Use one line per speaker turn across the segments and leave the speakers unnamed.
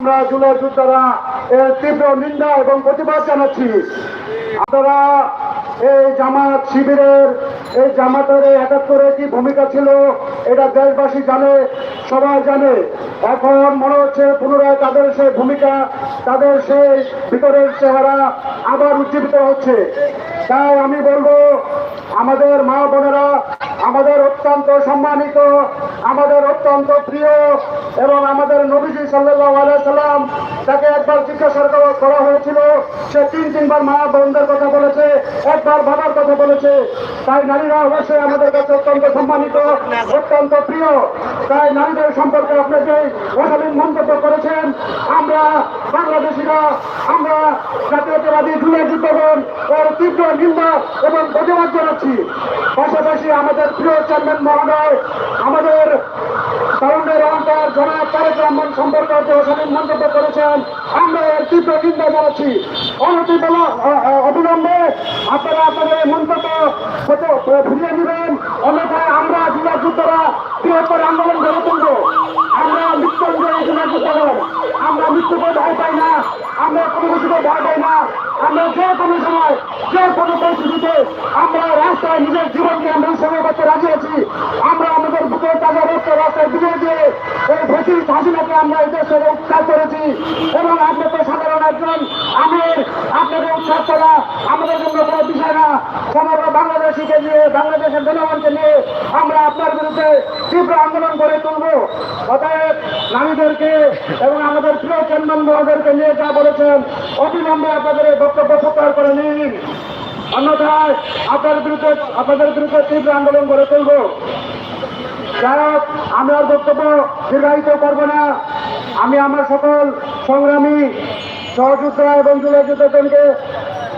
আমরা জুলাই যোদ্ধারা এর তীব্র নিন্দা এবং প্রতিবাদ জানাচ্ছি। আপনারা এই জামাত শিবিরের, এই জামাতের একাত্তরে কি ভূমিকা ছিল, এটা দেশবাসী জানে, সবাই জানে। এখন মনে হচ্ছে পুনরায় তাদের সেই ভূমিকা, তাদের সেই ভিতরের চেহারা আবার উজ্জীবিত হচ্ছে। তাই আমি বলব, আমাদের মা বোনেরা আমাদের অত্যন্ত সম্মানিত আমাদের অত্যন্ত প্রিয় এবং আমাদের নবীজি সাল্লাহ সাল্লাম তাকে একবার জিজ্ঞাসা করা- হয়েছিল। সে তিন, তিনবার মা বোনদের কথা বলেছে, একবার বাবার কথা বলেছে। তাই নারীরা অবশ্যই আমাদের কাছে অত্যন্ত সম্মানিত, অত্যন্ত প্রিয়। তাই নারীদের সম্পর্কে আপনাকে অশালীন মন্তব্য করেছেন, আমরা বাংলাদেশিরা, আমরা জাতীয়তাবাদী যুদ্ধগণ ওর তীব্র নিন্দা এবং প্রতিবাদ জানাচ্ছি। পাশাপাশি আমাদের প্রিয় চেয়ারম্যান মহোদয়, আমাদের তরুণের তারেক রহমান সম্পর্কে যে মন্তব্য করেছেন, আমরা এর তীব্র নিন্দা জানাচ্ছি। অনতি অবিলম্বে আপনারা আপনাদের মন্তব্য ফিরিয়ে নেবেন অন্যথায় আমরা জুলাই যুদ্ধরা বৃহত্তর আন্দোলন গড়ে তুলব আমরা মৃত্যুঞ্জয় জুলাই যুদ্ধগণ আমরা মৃত্যুকে ভয় পাই না আমরা কোনো কিছুকে ভয় পাই না আমরা যে কোনো সময় যে কোনো পরিস্থিতিতে আমরা রাস্তায় নিজের জীবনকে আমরা উৎসর্গ করতে রাজি আছি আমরা আমাদের বুকের তাজা রক্ত রাস্তায় বিজয় দিয়ে এই ফেসিস হাসিনাকে আমরা এই দেশ থেকে উৎখাত করেছি এবং আপনি তো সাধারণ একজন আমির আপনাকে উৎখাত করা আমাদের জন্য কোনো বিষয় না সমগ্র বাংলাদেশিকে নিয়ে বাংলাদেশের জনগণকে নিয়ে আমরা আপনার বিরুদ্ধে তীব্র আন্দোলন করে তুলব। অতএব নারীদেরকে এবং আমাদের প্রিয় চেয়ারম্যান মহোদয়কে নিয়ে যা বলেছেন অবিলম্বে আপনাদের বক্তব্য প্রত্যাহার করে নিন। অন্যথায় আপনার বিরুদ্ধে আপনাদের বিরুদ্ধে তীব্র আন্দোলন করে তুলব। যাই হোক, আমি আর বক্তব্য দীর্ঘায়িত করব না। আমি আমার সকল সংগ্রামী সহযোদ্ধা এবং জুলাই যোদ্ধাদেরকে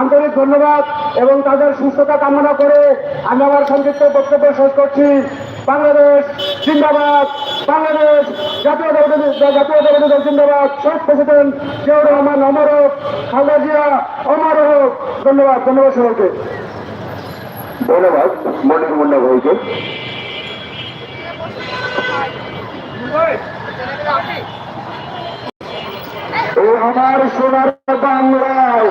আন্তরিক ধন্যবাদ এবং তাদের সুস্থতা কামনা করে আমি আমার সংক্ষিপ্ত বক্তব্য শেষ করছি। বাংলাদেশ জিন্দাবাদ। বাংলাদেশ জাতীয় জাতীয় দল জিন্দাবাদ। শেখ প্রেসিডেন্ট জিয়াউর রহমান অমর হোক খালেদা জিয়া অমর হোক। ধন্যবাদ ধন্যবাদ সবাইকে।
ধন্যবাদ মনির মুন্না ভাইকে। আমার সোনার বাংলায়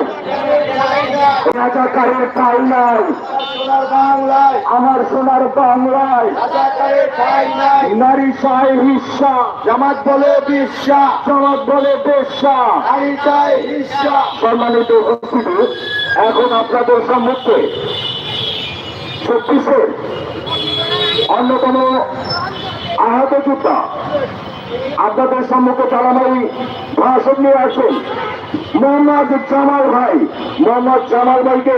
রাজাকারের ঠাই নাই আমার সোনার বাংলায়। নারী চাই হিস্সা।
জামাত বলে বিশ্বাস
সমাজ বলে বেশ্যা।
নারী চাই হিংসা
সম্মানিত উপস্থিতি এখন আপনাদের সম্মুখে ছত্রিশের অন্যতম আহত যোদ্ধা। আপনাদের সম্মুখে চালামাই ভাষণ নিয়ে আসেন। মোহাম্মদ জামাল ভাই, মোহাম্মদ জামাল ভাইকে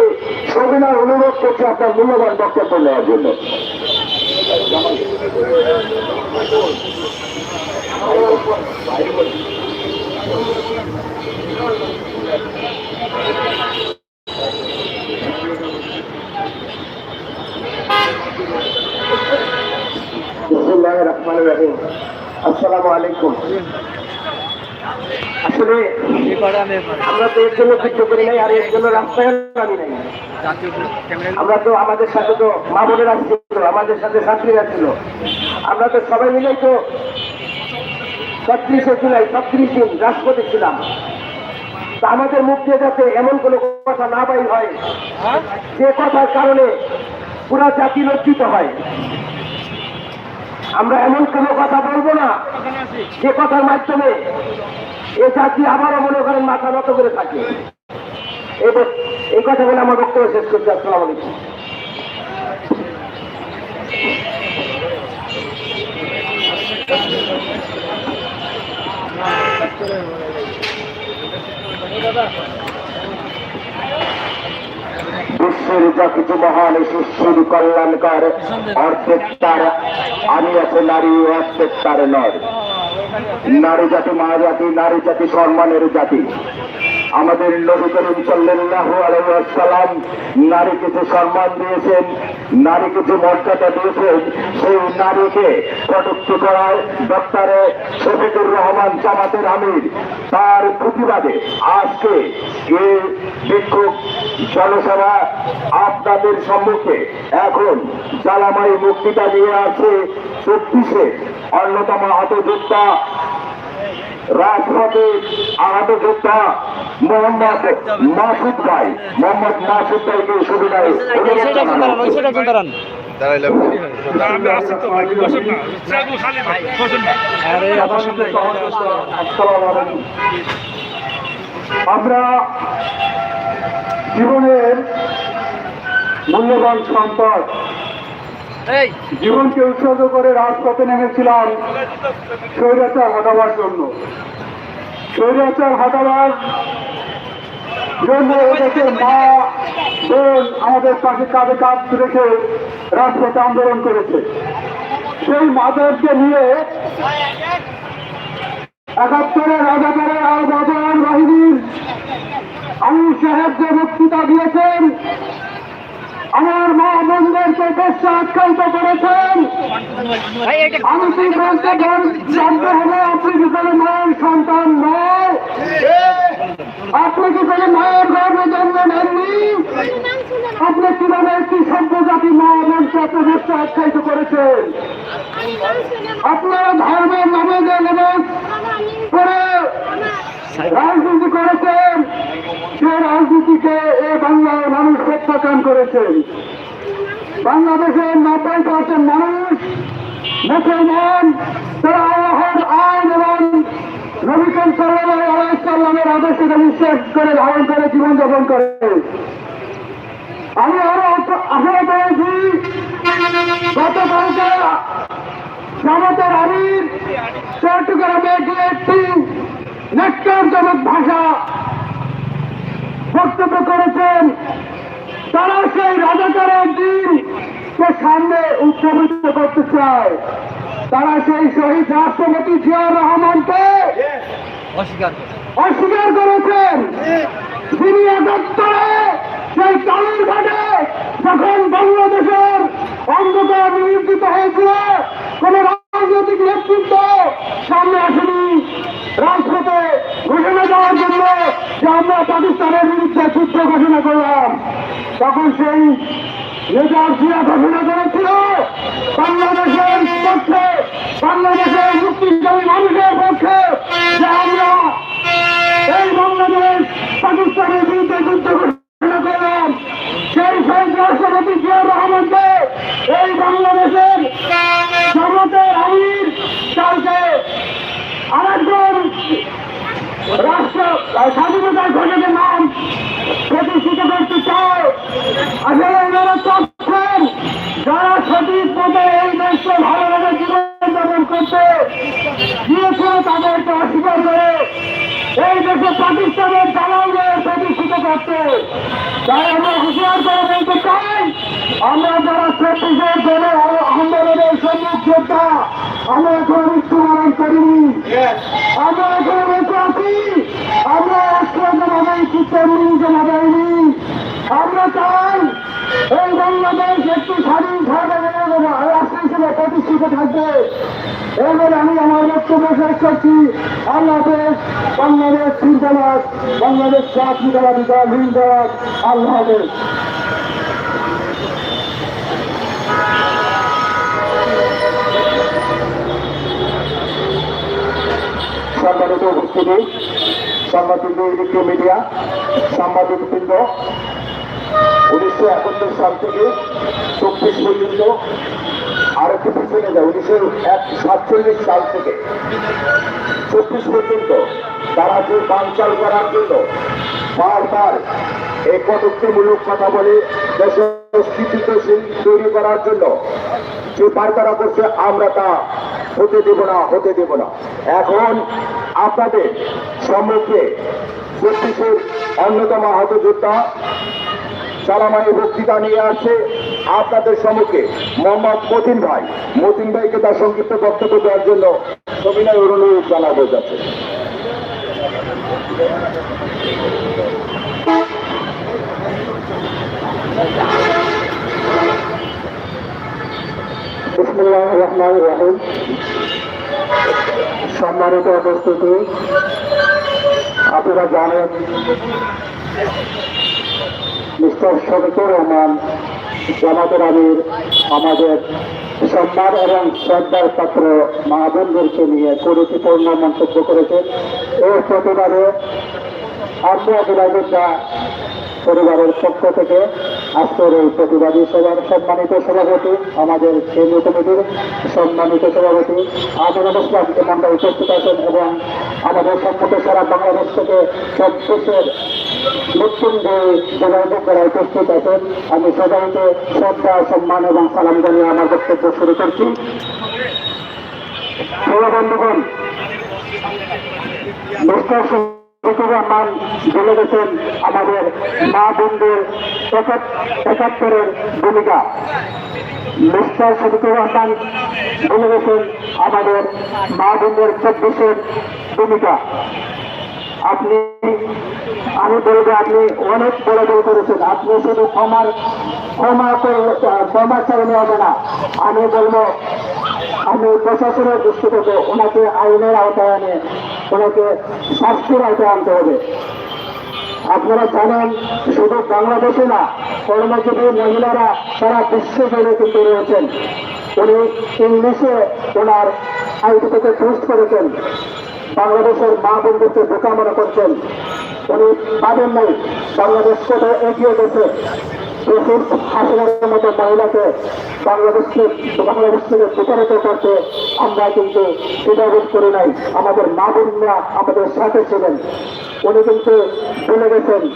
সবিনার অনুরোধ করছে আপনার মূল্যবান বক্তব্য নেওয়ার জন্য। আসসালামু আলাইকুম। আমরা তো এর জন্য যুদ্ধ করি নাই আর এর জন্য রাস্তায় নামি নাই। আমরা তো আমাদের সাথে তো মা বোনেরা ছিল আমাদের সাথে ছাত্রীরা ছিল। আমরা তো সবাই মিলেই তো ছত্রিশে জুলাই ছত্রিশ দিন রাজপথে ছিলাম। তা আমাদের মুখ দিয়ে যাতে এমন কোনো কথা না বাইর হয় যে কথার কারণে পুরা জাতি লজ্জিত হয়। আমরা এমন কোনো কথা বলব না। যে কথার মাধ্যমে এ জাতি আবারও মনে করেন মাথা নত করে থাকে। এই কথা বলে আমার বক্তব্য শেষ করছি। আসসালাম আলাইকুম। বিশ্বের যা কিছু মহান শিশুর কল্যাণকার, অর্ধেক তার, আমি আছে নারী অর্ধেক তার নর। নারী জাতি, মা জাতি, নারী জাতি, সম্মানের জাতি। আমাদের নবী করিম সাল্লাল্লাহু আলাইহি ওয়াসাল্লাম নারীকে যে সম্মান দিয়েছেন, নারী কিছু মর্যাদা দিয়েছেন। সেই নারীকে কটুক্তি করায় ডক্টরে শফিকুর রহমান জামাতের আমির তার প্রতিবাদে আজকে এই বিক্ষোভ জনসভা আপনাদের সম্মুখে। এখন জ্বালামাই মুক্তিটা নিয়ে আছে চব্বিশে। অন্যতম হতযোদ্ধা রাজপথে আহত যোদ্ধা মোহাম্মদ মাসুদ ভাই। মোহাম্মদ মাসুদ ভাইকে সুবিধায়
আলাইকুম। আমরা জীবনের মূল্যবান সম্পদ। জীবনকে উৎসর্গ করে রাজপথে নেমেছিলাম স্বৈরাচার হটাবার জন্য। স্বৈরাচার হটাবার জন্য এদেশের মা বোন আমাদের পাশে কাঁধে কাঁধ রেখে রাজপথে আন্দোলন করেছে। সেই মাদেরকে নিয়ে একাত্তরে রাজাকারের আর বাজার বাহিনীর আমি সাহেব যে বক্তৃতা দিয়েছেন আমার মা বোনদেরকে বেশি আখ্যায়িত করেছেন। আমি কি বলতে জানতে হবে আপনি কি কোনো মায়ের সন্তান নয়। আপনি কি কোনো মায়ের গর্ভে জন্ম নেননি? আপনি কীভাবে একটি সভ্য জাতি মা বোনকে আপনি বেশি আখ্যায়িত করেছেন? আপনারা ধর্মের নামে যে লেবাস করে রাজনীতি করেছেন, সে রাজনীতিকে এ বাংলার মানুষ প্রত্যাখ্যান করেছেন। বাংলাদেশের নব্বই পার্সেন্ট মানুষ মুসলমান, তারা আল্লাহর আইন এবং নবীন সাল্লামের আদর্শকে বিশ্বাস করে ধারণ করে জীবনযাপন করে। আমি আরও আশা পেয়েছি গতকালকে জামাতের আমির চট্টগ্রামে একটি একটি নেটকারজনক ভাষা বক্তব্য করেছেন তারা সেই রাজাকারের দিন কে সামনে উত্থাপিত করতে চায়। তারা সেই শহীদ রাষ্ট্রপতি জিয়াউর রহমানকে অস্বীকার করেছেন। যিনি একাত্তরে সেই কালুর ঘাটে যখন বাংলাদেশের অন্ধকার নিয়োজিত হয়েছিল কোন রাজনৈতিক নেতৃত্ব সামনে আসেনি রাজপথে ঘোষণা দেওয়ার জন্য যে আমরা পাকিস্তানের বিরুদ্ধে যুদ্ধ ঘোষণা করলাম। তখন সেই নেতা জিয়া ঘোষণা করেছিল বাংলাদেশের পক্ষে, বাংলাদেশের মুক্তিকামী মানুষের পক্ষে যে আমরা এই বাংলাদেশ পাকিস্তানের বিরুদ্ধে যুদ্ধ ঘোষণা করলাম, সেই রাষ্ট্রপতি জিয়াউর রহমানকে এই বাংলাদেশের জগতের আমির কালকে আরেকজন রাষ্ট্র স্বাধীনতার ঘটকের নাম প্রতিষ্ঠিত করতে চায়। আসলে এনারা চাচ্ছেন যারা সঠিক পথে এই দেশকে ভালোভাবে জীবনযাপন করতে গিয়েছিল তাদেরকে অস্বীকার করে এই দেশে পাকিস্তানের দালালদের প্রতিষ্ঠিত করতে। তাই আমরা হুঁশিয়ার করে বলতে চাই আমরা যারা চব্বিশের জন্য আন্দোলনের সম্মুখ যোদ্ধা আমরা এখন মৃত্যুবরণ করিনি। আমরা এখন বেঁচে আছি আমরা রাষ্ট্রভাবে চিত্তমূল জমা দেয়নি আমরা চাই এই বাংলাদেশ একটি স্বাধীন রাষ্ট্র হিসেবে প্রতিষ্ঠিত থাকবে। এবার আমি আমার বক্তব্য শেষ করছি। হাফেজ বাংলাদেশ চিন্তাবাদ বাংলাদেশ জাতীয়তাবাদী দল হিন্দাবাদ আল্লাহ হাফেজ। সম্মানিত উপস্থিতি। সাংবাদিক মিডিয়া সাংবাদিক বৃন্দ উনিশশো একাত্তর সাল থেকে চব্বিশ পর্যন্ত আরেকটু পিছনে যায়, উনিশশো এক সাতচল্লিশ সাল থেকে চব্বিশ পর্যন্ত তারা যে বানচাল করার জন্য বারবার এই কথা বলে দেশের স্থিতিশীল তৈরি করার জন্য যে বার্তারা করছে, আমরা তা হতে দেব না, হতে দেব না। এখন আপনাদের সম্মুখে চব্বিশের অন্যতম আহত যোদ্ধা সালামানি বক্তৃতা নিয়ে আসছে। আপনাদের সম্মুখে মোহাম্মদ মতিন ভাই। মতিন ভাইকে তার সংক্ষিপ্ত বক্তব্য দেওয়ার জন্য সবিনয় অনুরোধ জানাব যাচ্ছে। রহমান রাহিম। সম্মানিত উপস্থিতি। আপনারা জানেন, মিস্টার শফিকুর রহমান জামাতের আমির আমাদের
সম্মান এবং শ্রদ্ধার পাত্র মা বোনদেরকে নিয়ে কুরুচিপূর্ণ মন্তব্য করেছে এর প্রতিবাদে আমরা জেলাযোদ্ধা পরিবারের পক্ষ থেকে এই প্রতিবাদী সভার সম্মানিত সভাপতি আমাদের কেন্দ্রীয় কমিটির সম্মানিত সভাপতি আমিনুল ইসলাম ইমানরা উপস্থিত আছেন এবং আমাদের সম্মুখে সারা বাংলাদেশ থেকে সব দেশের নতুন যে যোগাযোগরা উপস্থিত আছেন, আমি সবাইকে শ্রদ্ধা, সম্মান এবং সালাম জানিয়ে আমার বক্তব্য শুরু করছি। বন্ধুগণ রহমান বলে গেছেন আমাদের মা একাত- একাত্তরের ভূমিকা। মিস্টার রহমান বলে গেছেন আমাদের মা বোনদের চব্বিশের ভূমিকা। আপনি, আমি বলব আপনি অনেক বড় বড় করেছেন। আপনি শুধু ক্ষমার ক্ষমা ক্ষমা চালানো হবে না। আমি বলব, আমি প্রশাসনের দৃষ্টি থেকে ওনাকে আইনের আওতায় আনে ওনাকে শাস্তির আওতায় আনতে হবে। আপনারা জানেন, শুধু বাংলাদেশে না, কর্মজীবী মহিলারা সারা বিশ্ব জুড়ে কিন্তু রয়েছেন। উনি ইংলিশে ওনার আইডি থেকে পোস্ট করেছেন। বাংলাদেশের মা বন্ধুকে বোকা মনে করছেন। উনি পাবেন নাই, বাংলাদেশ কোথায় এগিয়ে গেছে। মতো মহিলাকে বাংলাদেশকে বিতাড়িত করতে আমরা কিন্তু দ্বিধাবোধ করি নাই। আমাদের মা বোনরা আমাদের সাথে ছিলেন। উনি কিন্তু বলে গেছেন,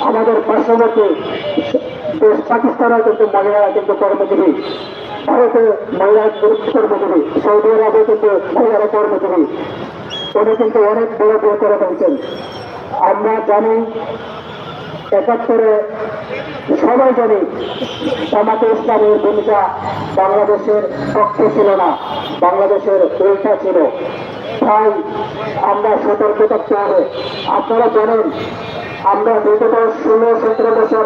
আমাদের পার্শ্ববর্তী দেশ পাকিস্তানের কিন্তু মহিলারা কিন্তু কর্মজীবী। ভারতে মহিলা কর্মজীবী। সৌদি আরবে কিন্তু মহিলারা কর্মজীবী। উনি কিন্তু অনেক বড় বড় করে ফেলছেন। আমরা জানি একাত্তরে সবাই জানি জামাতে ইসলামের ভূমিকা বাংলাদেশের পক্ষে ছিল না, বাংলাদেশের উল্টা ছিল, তাই আমরা সতর্ক থাকতে হবে। আপনারা জানেন, আমরা বিগত ষোলো সতেরো বছর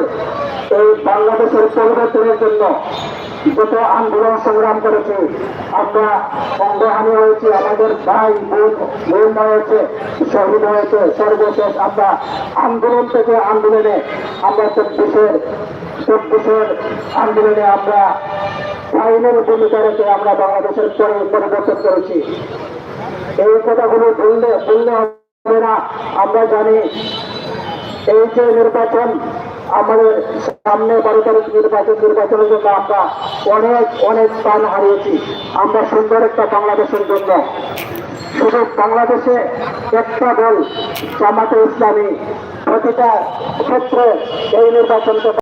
এই বাংলাদেশের পরিবর্তনের জন্য যত আন্দোলন সংগ্রাম করেছি। আমরা অঙ্গহানি হয়েছে, আমাদের ভাই বোন বোন হয়েছে, শহীদ হয়েছে। সর্বশেষ আমরা আন্দোলন থেকে আন্দোলনে আমরা চব্বিশের চব্বিশের আন্দোলনে আমরা আইনের ভূমিকা রেখে আমরা বাংলাদেশের পরি- পরিবর্তন করেছি। এই কথাগুলো বললে বললে হবে না। আমরা জানি এই যে নির্বাচন আমাদের সামনে বারো তারিখ নির্বাচন, নির্বাচনের জন্য আমরা অনেক অনেক প্রাণ হারিয়েছি। আমরা সুন্দর একটা বাংলাদেশের জন্য। শুধু বাংলাদেশে একটা দল জামাতে ইসলামী, প্রতিটা ক্ষেত্রে এই নির্বাচনকে